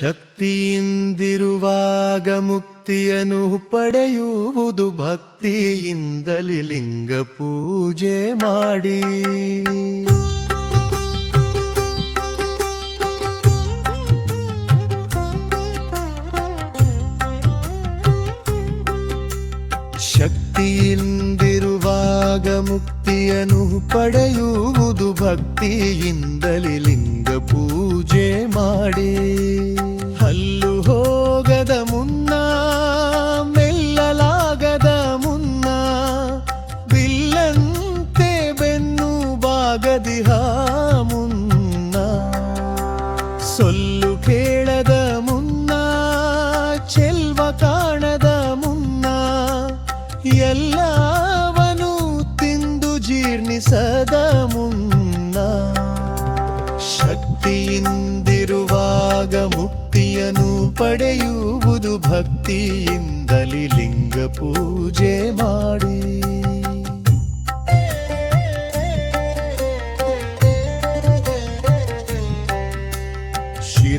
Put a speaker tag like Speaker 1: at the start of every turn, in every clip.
Speaker 1: ಶಕ್ತಿಯಿಂದಿರುವಾಗ ಮುಕ್ತಿಯನ್ನು ಪಡೆಯುವುದು ಭಕ್ತಿಯಿಂದಲಿ ಲಿಂಗ ಪೂಜೆ ಮಾಡಿ. ಶಕ್ತಿಯಿಂದಿರುವಾಗ ಮುಕ್ತಿಯನ್ನು ಪಡೆಯುವುದು ಭಕ್ತಿಯಿಂದಲಿ ಲಿಂಗ ಪೂಜೆ ಮಾಡಿ. ಸೊಲ್ಲು ಕೇಳದ ಮುನ್ನ, ಚೆಲ್ವ ಕಾಣದ ಮುನ್ನ, ಎಲ್ಲವನು ತಿಂದು ಜೀರ್ಣಿಸದ ಮುನ್ನ. ಶಕ್ತಿಯಿಂದಿರುವಾಗ ಮುಕ್ತಿಯನ್ನು ಪಡೆಯುವುದು ಭಕ್ತಿಯಿಂದಲಿ ಲಿಂಗ ಪೂಜೆ ಮಾಡಿ.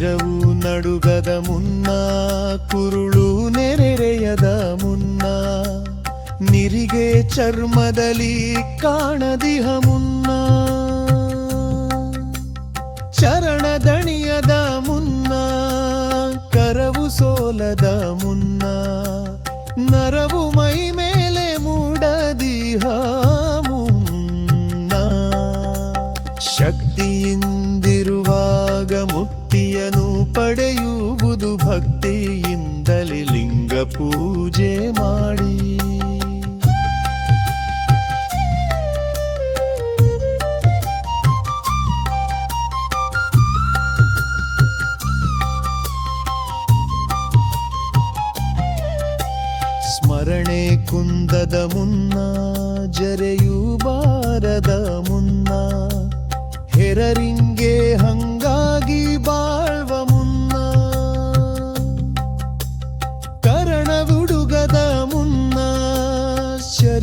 Speaker 1: ಶಿರವು ನಡುಗದ ಮುನ್ನ ಕುರುಳು ನೆರೆರೆಯದ ಮುನ್ನ ನಿರಿಗೆ ಚರ್ಮದಲ್ಲಿ ಕಾಣದಿಹ ಮುನ್ನ ಚರಣದಣಿಯದ ಮುನ್ನ ಕರವು ಸೋಲದ ಮುನ್ನ ನರವು ಮೈ ಮೇಲೆ ಮೂಡದಿಹ ಮುನ್ನ ಮುಕ್ತಿಯನ್ನು ಪಡೆಯುವುದು ಭಕ್ತಿಯಿಂದಲೇ ಲಿಂಗ ಪೂಜೆ ಮಾಡಿ. ಸ್ಮರಣೆ ಕುಂದದ ಮುನ್ನ ಜರೆಯು ಬಾರದ ಮುನ್ನ ಹೆರರಿಂಗೆ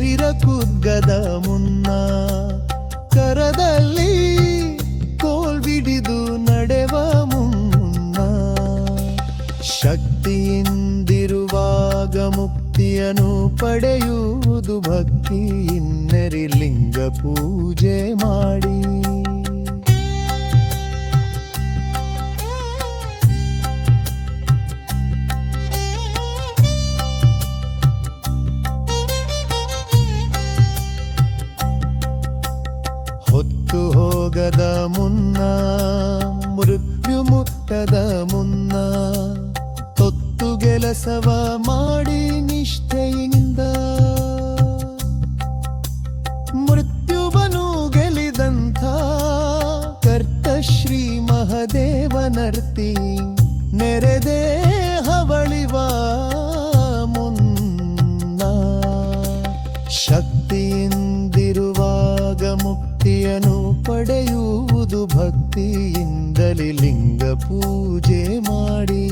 Speaker 1: ಶರೀರ ಕುಗ್ಗದ ಮುನ್ನ ಕರದಲ್ಲಿ ಕೋಲ್ಬಿಡಿದು ನಡೆವ ಮುನ್ನ ಶಕ್ತಿಯಿಂದಿರುವಾಗ ಮುಕ್ತಿಯನ್ನು ಪಡೆಯುವುದು ಭಕ್ತಿ. ಇನ್ನರಿ ಲಿಂಗ ಪೂಜೆ ಮಾಡಿ. ಮುಟ್ಟದ ಮುನ್ನ, ಮೃತ್ಯು ಮುಟ್ಟದ ಮುನ್ನ ತೊತ್ತು ಗೆಲಸವ ಮಾಡಿ ನಿಷ್ಠೆಯಿಂದ. ಮೃತ್ಯುವನು ಗೆಲಿದಂಥ ಕರ್ತ ಶ್ರೀ ಮಹದೇವನರ್ತಿ, ನೆರೆದೇ ಹವಳಿವ ಮುನ್ನ. ಶಕ್ ಪಡೆಯುವುದು ಭಕ್ತಿಯಿಂದಲೇ ಲಿಂಗ ಪೂಜೆ ಮಾಡಿ.